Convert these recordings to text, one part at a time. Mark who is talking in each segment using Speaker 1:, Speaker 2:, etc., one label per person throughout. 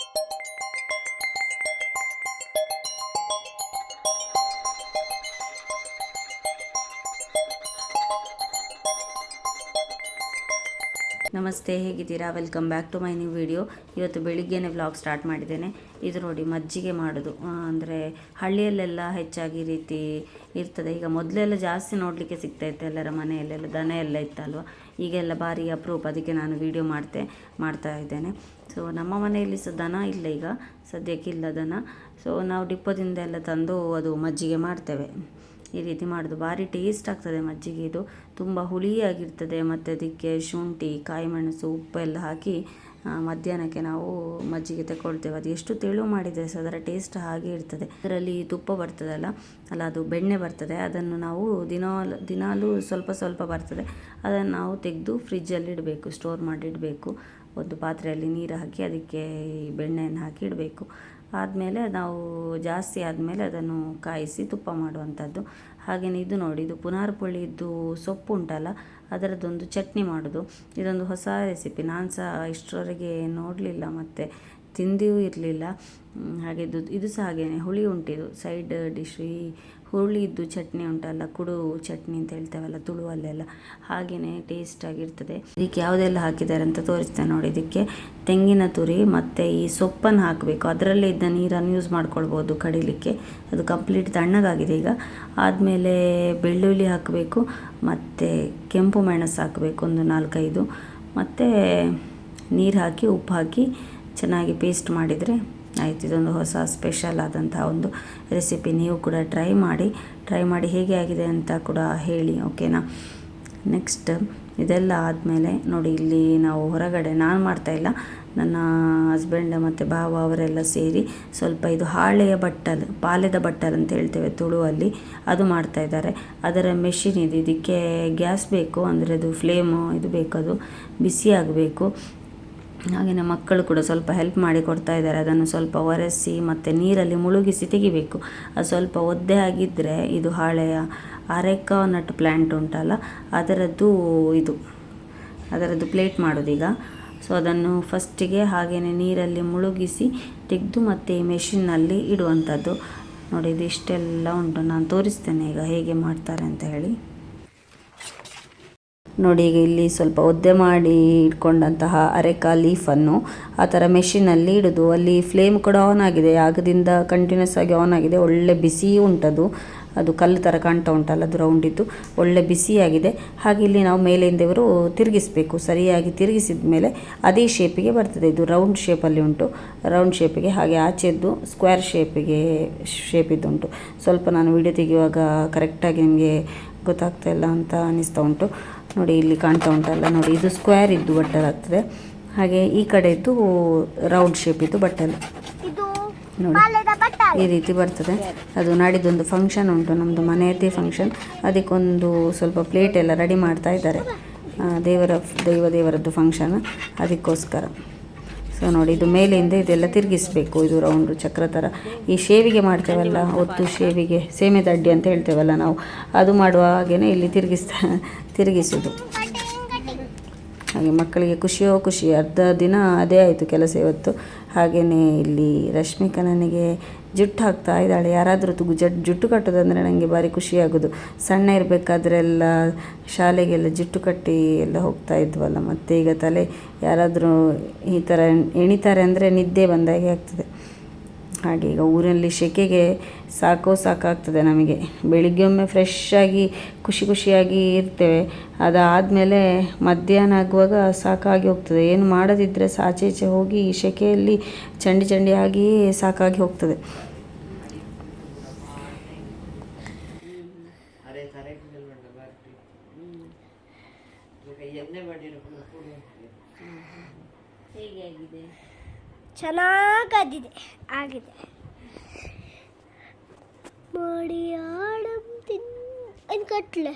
Speaker 1: you ನಮಸ್ತೆ, ಹೇಗಿದ್ದೀರಾ? Welcome back to my new video ಇವತ್ತು ಬೆಳಿಗ್ಗೆನೇ ವ್ಲಾಗ್ ಸ್ಟಾರ್ಟ್ ಮಾಡಿದ್ದೇನೆ. ಇದು ನೋಡಿ, ಮಜ್ಜಿಗೆ ಮಾಡೋದು. ಅಂದರೆ ಹಳ್ಳಿಯಲ್ಲೆಲ್ಲ ಹೆಚ್ಚಾಗಿ ರೀತಿ ಇರ್ತದೆ. ಈಗ ಮೊದಲೆಲ್ಲ ಜಾಸ್ತಿ ನೋಡಲಿಕ್ಕೆ ಸಿಗ್ತಾ ಇತ್ತು ಎಲ್ಲರ ಮನೆಯಲ್ಲೆಲ್ಲ, ದನ ಎಲ್ಲ ಇತ್ತಲ್ವ? ಈಗೆಲ್ಲ ಭಾರಿ ಅಪರೂಪ. ಅದಕ್ಕೆ ನಾನು ವಿಡಿಯೋ ಮಾಡ್ತೆ, ಮಾಡ್ತಾ ಇದ್ದೇನೆ. ಸೊ ನಮ್ಮ ಮನೆಯಲ್ಲಿ ಸಹ ದನ ಇಲ್ಲ ಈಗ. ಸದ್ಯಕ್ಕೆ ಇಲ್ಲ ದನ. ಸೊ ನಾವು ಡಿಪ್ಪೋದಿಂದ ಎಲ್ಲ ತಂದು ಅದು ಮಜ್ಜಿಗೆ ಮಾಡ್ತೇವೆ. ಈ ರೀತಿ ಮಾಡೋದು. ಭಾರಿ ಟೇಸ್ಟ್ ಆಗ್ತದೆ ಮಜ್ಜಿಗೆ ಇದು. ತುಂಬ ಹುಳಿಯಾಗಿರ್ತದೆ. ಮತ್ತು ಅದಕ್ಕೆ ಶುಂಠಿ ಕಾಯಿ ಮೆಣಸು ಉಪ್ಪೆಲ್ಲ ಹಾಕಿ ಮಧ್ಯಾಹ್ನಕ್ಕೆ ನಾವು ಮಜ್ಜಿಗೆ ತಗೊಳ್ತೇವೆ ಅದು ಎಷ್ಟು ತೆಳು ಮಾಡಿದರೆ ಸಹ ಅದರ ಟೇಸ್ಟ್ ಹಾಗೆ ಇರ್ತದೆ. ಅದರಲ್ಲಿ ತುಪ್ಪ ಬರ್ತದಲ್ಲ, ಅಲ್ಲ ಅದು ಬೆಣ್ಣೆ ಬರ್ತದೆ. ಅದನ್ನು ನಾವು ದಿನಾಲು, ದಿನಾಲೂ ಸ್ವಲ್ಪ ಸ್ವಲ್ಪ ಬರ್ತದೆ. ಅದನ್ನು ನಾವು ತೆಗೆದು ಫ್ರಿಜ್ಜಲ್ಲಿ ಇಡಬೇಕು ಸ್ಟೋರ್ ಮಾಡಿಡಬೇಕು ಒಂದು ಪಾತ್ರೆಯಲ್ಲಿ ನೀರು ಹಾಕಿ, ಅದಕ್ಕೆ ಈ ಬೆಣ್ಣೆಯನ್ನು ಹಾಕಿ ಇಡಬೇಕು. ಆದಮೇಲೆ ನಾವು ಜಾಸ್ತಿ ಆದಮೇಲೆ ಅದನ್ನು ಕಾಯಿಸಿ ತುಪ್ಪ ಮಾಡುವಂಥದ್ದು. ಹಾಗೆಯೇ ಇದು ನೋಡಿ, ಇದು ಪುನಾರ್ಪುಳಿದ್ದು ಸೊಪ್ಪು ಉಂಟಲ್ಲ, ಅದರದ್ದೊಂದು ಚಟ್ನಿ ಮಾಡೋದು. ಇದೊಂದು ಹೊಸ ರೆಸಿಪಿ ನಾನು ಸಹ ಇಷ್ಟರವರೆಗೆ ನೋಡಲಿಲ್ಲ ಮತ್ತು. ತಿಂದಿಯೂ ಇರಲಿಲ್ಲ. ಹಾಗೆ ಇದು ಸಹ ಹಾಗೆಯೇ ಹುಳಿ ಉಂಟಿದು ಸೈಡ್ ಡಿಶ್ ಈ ಹುರುಳಿದ್ದು ಚಟ್ನಿ ಉಂಟಲ್ಲ, ಕುಡು ಚಟ್ನಿ ಅಂತ ಹೇಳ್ತೇವಲ್ಲ ತುಳುವಲ್ಲೆಲ್ಲ ಹಾಗೆಯೇ ಟೇಸ್ಟ್ ಆಗಿರ್ತದೆ. ಇದಕ್ಕೆ ಯಾವುದೆಲ್ಲ ಹಾಕಿದ್ದಾರೆ ಅಂತ ತೋರಿಸ್ತೇನೆ ನೋಡಿ ಇದಕ್ಕೆ. ತೆಂಗಿನ ತುರಿ ಮತ್ತು ಈ ಸೊಪ್ಪನ್ನು ಹಾಕಬೇಕು. ಅದರಲ್ಲೇ ಇದ್ದ ನೀರನ್ನು ಯೂಸ್ ಮಾಡ್ಕೊಳ್ಬೋದು ಕಡಿಲಿಕ್ಕೆ. ಅದು ಕಂಪ್ಲೀಟ್ ತಣ್ಣಗಾಗಿದೆ ಈಗ. ಆದಮೇಲೆ ಬೆಳ್ಳುಳ್ಳಿ ಹಾಕಬೇಕು, ಮತ್ತು ಕೆಂಪು ಮೆಣಸು ಹಾಕಬೇಕು, ಒಂದು ನಾಲ್ಕೈದು. ಮತ್ತು ನೀರು ಹಾಕಿ, ಉಪ್ಪು ಹಾಕಿ ಚೆನ್ನಾಗಿ ಪೇಸ್ಟ್ ಮಾಡಿದರೆ ಆಯಿತು. ಇದೊಂದು ಹೊಸ ಸ್ಪೆಷಲ್ ಆದಂತಹ ಒಂದು ರೆಸಿಪಿ ನೀವು ಕೂಡ ಟ್ರೈ ಮಾಡಿ ಟ್ರೈ ಮಾಡಿ ಹೇಗೆ ಆಗಿದೆ ಅಂತ ಕೂಡ ಹೇಳಿ ಓಕೆನಾ ನೆಕ್ಸ್ಟ್ ಇದೆಲ್ಲ ಆದಮೇಲೆ ನೋಡಿ, ಇಲ್ಲಿ ನಾವು ಹೊರಗಡೆ, ನಾನು ಮಾಡ್ತಾಯಿಲ್ಲ ನನ್ನ ಹಸ್ಬೆಂಡ್ ಮತ್ತು ಭಾವ ಅವರೆಲ್ಲ ಸೇರಿ ಸ್ವಲ್ಪ ಇದು ಹಾಳೆಯ ಬಟ್ಟಲ್, ಪಾಲೆದ ಬಟ್ಟಲ್ ಅಂತ ಹೇಳ್ತೇವೆ ತುಳುವಲ್ಲಿ. ಅದು ಮಾಡ್ತಾ ಇದ್ದಾರೆ. ಅದರ ಮೆಷಿನ್ ಇದೆ. ಇದಕ್ಕೆ ಗ್ಯಾಸ್ ಬೇಕು, ಅಂದರೆ ಅದು ಫ್ಲೇಮು ಇದು ಬೇಕು, ಅದು ಬಿಸಿ ಆಗಬೇಕು ಹಾಗೆಯೇ ಮಕ್ಕಳು ಕೂಡ ಸ್ವಲ್ಪ ಹೆಲ್ಪ್ ಮಾಡಿ ಕೊಡ್ತಾ ಇದ್ದಾರೆ. ಅದನ್ನು ಸ್ವಲ್ಪ ಒರೆಸಿ ಮತ್ತು ನೀರಲ್ಲಿ ಮುಳುಗಿಸಿ ತೆಗಿಬೇಕು. ಅದು ಸ್ವಲ್ಪ ಒದ್ದೆ ಆಗಿದ್ದರೆ ಇದು ಹಾಳೆಯ ಅರೆಕ ನಟ್ ಪ್ಲ್ಯಾಂಟ್ ಉಂಟಲ್ಲ, ಅದರದ್ದು ಇದು, ಅದರದ್ದು ಪ್ಲೇಟ್ ಮಾಡೋದೀಗ ಸೊ ಅದನ್ನು ಫಸ್ಟಿಗೆ ಹಾಗೆಯೇ ನೀರಲ್ಲಿ ಮುಳುಗಿಸಿ ತೆಗೆದು ಮತ್ತು ಮೆಷಿನ್ನಲ್ಲಿ ಇಡುವಂಥದ್ದು ನೋಡಿ, ಇದು ಇಷ್ಟೆಲ್ಲ ಉಂಟು. ನಾನು ತೋರಿಸ್ತೇನೆ ಈಗ ಹೇಗೆ ಮಾಡ್ತಾರೆ ಅಂತ ಹೇಳಿ. ನೋಡಿ, ಈಗ ಇಲ್ಲಿ ಸ್ವಲ್ಪ ಒದ್ದೆ ಮಾಡಿ ಇಟ್ಕೊಂಡಂತಹ ಅರೆಕಾ ಲೀಫನ್ನು ಆ ಥರ ಮೆಷಿನಲ್ಲಿ ಇಡೋದು. ಅಲ್ಲಿ ಫ್ಲೇಮ್ ಕೂಡ ಆನ್ ಆಗಿದೆ. ಆಗದಿಂದ ಕಂಟಿನ್ಯೂಸ್ ಆಗಿ ಆನ್ ಆಗಿದೆ. ಒಳ್ಳೆ ಬಿಸಿ ಉಂಟದು. ಅದು ಕಲ್ಲು ಥರ ಕಾಣ್ತಾ ಉಂಟಲ್ಲ ಅದು ರೌಂಡ್ ಇದ್ದು ಒಳ್ಳೆ ಬಿಸಿಯಾಗಿದೆ ಹಾಗೆ ಇಲ್ಲಿ ನಾವು ಮೇಲಿಂದ ಇವರು ತಿರುಗಿಸಬೇಕು. ಸರಿಯಾಗಿ ತಿರುಗಿಸಿದ ಮೇಲೆ ಅದೇ ಶೇಪಿಗೆ ಬರ್ತದೆ. ಇದು ರೌಂಡ್ ಶೇಪಲ್ಲಿ ಉಂಟು. ರೌಂಡ್ ಶೇಪಿಗೆ ಹಾಗೆ ಆಚೆದ್ದು ಸ್ಕ್ವೇರ್ ಶೇಪಿಗೆ ಶೇಪಿದ್ದುಂಟು ಸ್ವಲ್ಪ ನಾನು ವಿಡಿಯೋ ತೆಗೆಯುವಾಗ ಕರೆಕ್ಟಾಗಿ ನಿಮಗೆ ಗೊತ್ತಾಗ್ತಾ ಇಲ್ಲ ಅಂತ ಅನಿಸ್ತಾ ಉಂಟು. ನೋಡಿ ಇಲ್ಲಿ ಕಾಣ್ತಾ ಉಂಟಲ್ಲ ನೋಡಿ ಇದು ಸ್ಕ್ವೇರ್ ಇದ್ದು ಬಟ್ಟಲ್ ಆಗ್ತದೆ. ಹಾಗೆ ಈ ಕಡೆ ಇದ್ದು ರೌಂಡ್ ಶೇಪ್ ಇದ್ದು ಬಟ್ಟಲ್. ನೋಡಿ ಈ ರೀತಿ ಬರ್ತದೆ. ಅದು ನಾಡಿದ್ದೊಂದು ಫಂಕ್ಷನ್ ಉಂಟು ನಮ್ಮದು ಮನೆಯದ್ದೇ ಫಂಕ್ಷನ್ ಅದಕ್ಕೊಂದು ಸ್ವಲ್ಪ ಪ್ಲೇಟ್ ಎಲ್ಲ ರೆಡಿ ಮಾಡ್ತಾ ಇದ್ದಾರೆ. ದೇವರ ದೈವ ದೇವರದ್ದು ಫಂಕ್ಷನ್ ಅದಕ್ಕೋಸ್ಕರ. ಸೊ ನೋಡಿ, ಇದು ಮೇಲಿಂದ ಇದೆಲ್ಲ ತಿರುಗಿಸ್ಬೇಕು. ಇದು ರೌಂಡು ಚಕ್ರ ಥರ ಈ ಶೇವಿಗೆ ಮಾಡ್ತೇವಲ್ಲ, ಒತ್ತು ಶೇವಿಗೆ ಸೇಮೆ ದಡ್ಡಿ ಅಂತ ಹೇಳ್ತೇವಲ್ಲ ನಾವು. ಅದು ಮಾಡುವ ಹಾಗೆಯೇ ಇಲ್ಲಿ ತಿರುಗಿಸ್ತಾ, ತಿರುಗಿಸೋದು. ಹಾಗೆ ಮಕ್ಕಳಿಗೆ ಖುಷಿಯೋ ಖುಷಿ, ಅರ್ಧ ದಿನ ಅದೇ ಆಯಿತು ಕೆಲಸ ಇವತ್ತು. ಹಾಗೆಯೇ ಇಲ್ಲಿ ರಶ್ಮಿಕಾ ನನಗೆ ಜುಟ್ಟು ಹಾಕ್ತಾ ಇದ್ದಾಳೆ. ಯಾರಾದರೂ ಜಡ್, ಜುಟ್ಟು ಕಟ್ಟೋದಂದರೆ ನನಗೆ ಭಾರಿ ಖುಷಿಯಾಗೋದು. ಸಣ್ಣ ಇರಬೇಕಾದ್ರೆಲ್ಲ ಶಾಲೆಗೆಲ್ಲ ಜುಟ್ಟು ಕಟ್ಟಿ ಎಲ್ಲ ಹೋಗ್ತಾ ಇದ್ವಲ್ಲ, ಮತ್ತು ಈಗ ತಲೆ ಯಾರಾದರೂ ಈ ಥರ ಎಣಿತಾರೆ ಅಂದರೆ ನಿದ್ದೆ ಬಂದಾಗೆ ಆಗ್ತದೆ. ಹಾಗೆ ಈಗ ಊರಲ್ಲಿ ಸೆಕೆಗೆ ಸಾಕೋ ಸಾಕಾಗ್ತದೆ ನಮಗೆ. ಬೆಳಿಗ್ಗೆ ಒಮ್ಮೆ ಫ್ರೆಶ್ ಆಗಿ ಖುಷಿ ಖುಷಿಯಾಗಿ ಇರ್ತೇವೆ. ಅದಾದಮೇಲೆ ಮಧ್ಯಾಹ್ನ ಆಗುವಾಗ ಸಾಕಾಗಿ ಹೋಗ್ತದೆ. ಏನು ಮಾಡದಿದ್ದರೆ ಸಾಚೇಚೆ ಈಚೆ ಹೋಗಿ ಈ ಸೆಕೆಯಲ್ಲಿ ಚಂಡಿ ಚಂಡಿಯಾಗಿ ಸಾಕಾಗಿ ಹೋಗ್ತದೆ.
Speaker 2: ಚೆನ್ನಾಗಾಗಿದೆ ಆಗಿದೆ? ಮಾಡಿ ಆಡಂ ತಿನ್ ಕಟ್ಲೆ.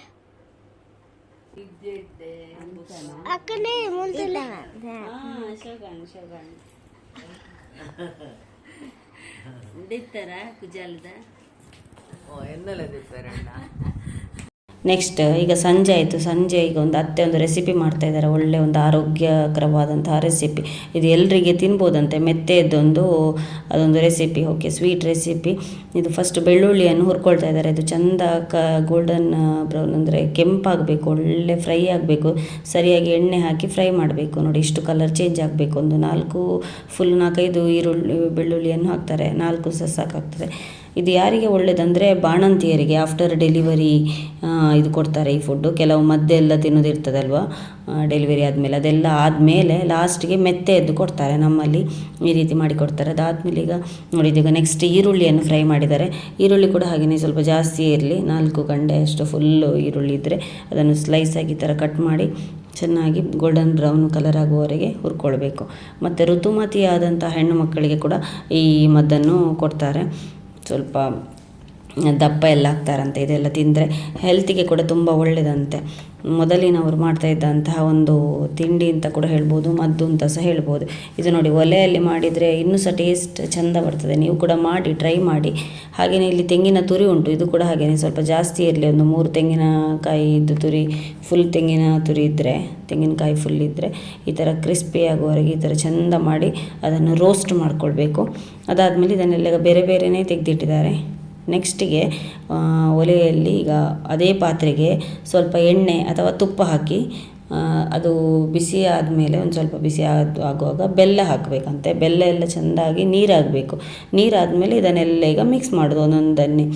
Speaker 2: ಅಕ್ಕನೇ ಮುಂದಲ್ಲ.
Speaker 1: ಉಡಿತಾರ ಕುಜಾಲದ? ನೆಕ್ಸ್ಟ್ ಈಗ ಸಂಜೆ ಆಯಿತು. ಸಂಜೆ ಈಗ ಒಂದು ಅತ್ತೆ ಒಂದು ರೆಸಿಪಿ ಮಾಡ್ತಾ ಇದ್ದಾರೆ. ಒಳ್ಳೆ ಒಂದು ಆರೋಗ್ಯಕರವಾದಂತಹ ರೆಸಿಪಿ ಇದು ಎಲ್ಲರಿಗೆ ತಿನ್ಬೋದಂತೆ. ಮೆತ್ತೆಯದ್ದೊಂದು ಅದೊಂದು ರೆಸಿಪಿ ಓಕೆ ಸ್ವೀಟ್ ರೆಸಿಪಿ ಇದು ಫಸ್ಟ್ ಬೆಳ್ಳುಳ್ಳಿಯನ್ನು ಹುರ್ಕೊಳ್ತಾ ಇದ್ದಾರೆ. ಇದು ಚಂದ ಕ ಗೋಲ್ಡನ್ ಬ್ರೌನ್ ಅಂದರೆ ಕೆಂಪಾಗಬೇಕು. ಒಳ್ಳೆ ಫ್ರೈ ಆಗಬೇಕು. ಸರಿಯಾಗಿ ಎಣ್ಣೆ ಹಾಕಿ ಫ್ರೈ ಮಾಡಬೇಕು. ನೋಡಿ, ಇಷ್ಟು ಕಲರ್ ಚೇಂಜ್ ಆಗಬೇಕು. ಒಂದು ನಾಲ್ಕು ಫುಲ್ ನಾಲ್ಕೈದು ಈರುಳ್ಳಿ, ಬೆಳ್ಳುಳ್ಳಿಯನ್ನು ಹಾಕ್ತಾರೆ. ನಾಲ್ಕು ಸಹ ಇದು ಯಾರಿಗೆ ಒಳ್ಳೇದಂದರೆ ಬಾಣಂತಿಯರಿಗೆ ಆಫ್ಟರ್ ಡೆಲಿವರಿ ಇದು ಕೊಡ್ತಾರೆ ಈ ಫುಡ್ಡು ಕೆಲವು ಮದ್ದೆಲ್ಲ ತಿನ್ನೋದಿರ್ತದಲ್ವ ಡೆಲಿವರಿ ಆದಮೇಲೆ ಅದೆಲ್ಲ ಆದಮೇಲೆ ಲಾಸ್ಟಿಗೆ ಮೆತ್ತೆ ಎದ್ದು ಕೊಡ್ತಾರೆ. ನಮ್ಮಲ್ಲಿ ಈ ರೀತಿ ಮಾಡಿ ಕೊಡ್ತಾರೆ. ಅದಾದಮೇಲೆ ಈಗ ನೋಡಿ ಈಗ ನೆಕ್ಸ್ಟ್ ಈರುಳ್ಳಿಯನ್ನು ಫ್ರೈ ಮಾಡಿದ್ದಾರೆ. ಈರುಳ್ಳಿ ಕೂಡ ಹಾಗೆಯೇ ಸ್ವಲ್ಪ ಜಾಸ್ತಿ ಇರಲಿ. ನಾಲ್ಕು ಗಂಡೆ ಅಷ್ಟು ಫುಲ್ಲು ಈರುಳ್ಳಿ ಇದ್ದರೆ ಅದನ್ನು ಸ್ಲೈಸ್ ಆಗಿ ಥರ ಕಟ್ ಮಾಡಿ ಚೆನ್ನಾಗಿ ಗೋಲ್ಡನ್ ಬ್ರೌನ್ ಕಲರ್ ಆಗುವವರೆಗೆ ಹುರ್ಕೊಳ್ಬೇಕು. ಮತ್ತು ಋತುಮತಿಯಾದಂಥ ಹೆಣ್ಣು ಮಕ್ಕಳಿಗೆ ಕೂಡ ಈ ಮದ್ದನ್ನು ಕೊಡ್ತಾರೆ. ಸ್ವಲ್ಪ ದಪ್ಪ ಎಲ್ಲ ಆಗ್ತಾರಂತೆ, ಇದೆಲ್ಲ ತಿಂದರೆ ಹೆಲ್ತಿಗೆ ಕೂಡ ತುಂಬ ಒಳ್ಳೆಯದಂತೆ ಮೊದಲಿನವರು ಮಾಡ್ತಾ ಇದ್ದಂತಹ ಒಂದು ತಿಂಡಿ ಅಂತ ಕೂಡ ಹೇಳ್ಬೋದು, ಮದ್ದು ಅಂತ ಸಹ ಹೇಳ್ಬೋದು. ಇದು ನೋಡಿ, ಒಲೆಯಲ್ಲಿ ಮಾಡಿದರೆ ಇನ್ನೂ ಸಹ ಟೇಸ್ಟ್ ಚೆಂದ ಬರ್ತದೆ. ನೀವು ಕೂಡ ಮಾಡಿ ಟ್ರೈ ಮಾಡಿ. ಹಾಗೆಯೇ ಇಲ್ಲಿ ತೆಂಗಿನ ತುರಿ ಉಂಟು, ಇದು ಕೂಡ ಹಾಗೆಯೇ ಸ್ವಲ್ಪ ಜಾಸ್ತಿ ಇರಲಿ, ಒಂದು ಮೂರು ತೆಂಗಿನಕಾಯಿ ಇದು ತುರಿ ಫುಲ್ ತೆಂಗಿನ ತುರಿ ಇದ್ದರೆ ತೆಂಗಿನಕಾಯಿ ಫುಲ್ ಇದ್ದರೆ ಈ ಥರ ಕ್ರಿಸ್ಪಿ ಆಗುವವರೆಗೆ ಈ ಥರ ಚೆಂದ ಮಾಡಿ ಅದನ್ನು ರೋಸ್ಟ್ ಮಾಡಿಕೊಳ್ಬೇಕು. ಅದಾದಮೇಲೆ ಇದನ್ನೆಲ್ಲ ಬೇರೆ ಬೇರೆಯೇ ತೆಗೆದಿಟ್ಟಿದ್ದಾರೆ. ನೆಕ್ಸ್ಟಿಗೆ ಒಲೆಯಲ್ಲಿ ಈಗ ಅದೇ ಪಾತ್ರೆಗೆ ಸ್ವಲ್ಪ ಎಣ್ಣೆ ಅಥವಾ ತುಪ್ಪ ಹಾಕಿ ಅದು ಬಿಸಿ ಆದಮೇಲೆ ಒಂದು ಸ್ವಲ್ಪ ಬಿಸಿ ಆದ, ಆಗುವಾಗ ಬೆಲ್ಲ ಹಾಕಬೇಕಂತೆ. ಬೆಲ್ಲ ಎಲ್ಲ ಚೆಂದಾಗಿ ನೀರಾಗಬೇಕು. ನೀರಾದಮೇಲೆ ಇದನ್ನೆಲ್ಲ ಈಗ ಮಿಕ್ಸ್ ಮಾಡೋದು ಒಂದೊಂದನ್ನೇ.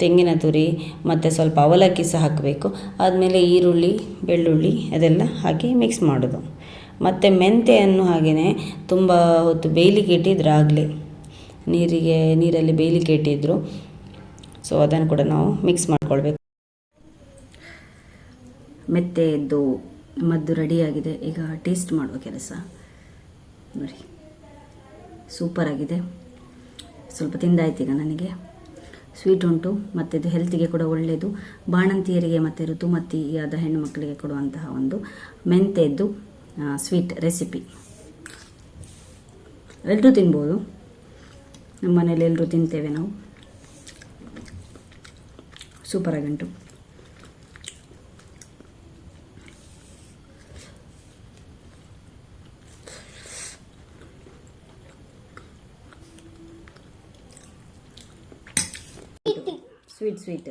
Speaker 1: ತೆಂಗಿನ ತುರಿ ಮತ್ತು ಸ್ವಲ್ಪ ಅವಲಕ್ಕಿ ಸಹ ಹಾಕಬೇಕು. ಆದಮೇಲೆ ಈರುಳ್ಳಿ, ಬೆಳ್ಳುಳ್ಳಿ ಅದೆಲ್ಲ ಹಾಕಿ ಮಿಕ್ಸ್ ಮಾಡೋದು. ಮತ್ತು ಮೆಂತೆಯನ್ನು ಹಾಗೆಯೇ ತುಂಬ ಹೊತ್ತು ಬೇಯಲಿಕ್ಕೆ ಇಟ್ಟಿದ್ರು ನೀರಿಗೆ, ನೀರಲ್ಲಿ ಬೇಯಲಿಕ್ಕೆ ಇಟ್ಟಿದ್ರು. ಸೊ ಅದನ್ನು ಕೂಡ ನಾವು ಮಿಕ್ಸ್ ಮಾಡ್ಕೊಳ್ಬೇಕು. ಮೆತ್ತೆಯದ್ದು ಮದ್ದು ರೆಡಿಯಾಗಿದೆ ಈಗ ಟೇಸ್ಟ್ ಮಾಡುವ ಕೆಲಸ. ನೋಡಿ. ಸೂಪರಾಗಿದೆ ಸ್ವಲ್ಪ ತಿಂದಾಯ್ತು ಈಗ ನನಗೆ. ಸ್ವೀಟ್ ಉಂಟು. ಮತ್ತು ಇದು ಹೆಲ್ತಿಗೆ ಕೂಡ ಒಳ್ಳೆಯದು ಬಾಣಂತಿಯರಿಗೆ ಮತ್ತು ಋತುಮತಿಯಾದ ಹೆಣ್ಣು ಮಕ್ಕಳಿಗೆ ಕೊಡುವಂತಹ ಒಂದು ಮೆಂತೆದ್ದು ಸ್ವೀಟ್ ರೆಸಿಪಿ ಎಲ್ಲರೂ ತಿನ್ಬೋದು. ನಮ್ಮ ಮನೇಲಿ ಎಲ್ಲರೂ ತಿಂತೇವೆ ನಾವು. ಸೂಪರಾಗಿ ಉಂಟು ಸ್ವೀಟ್ ಸ್ವೀಟ್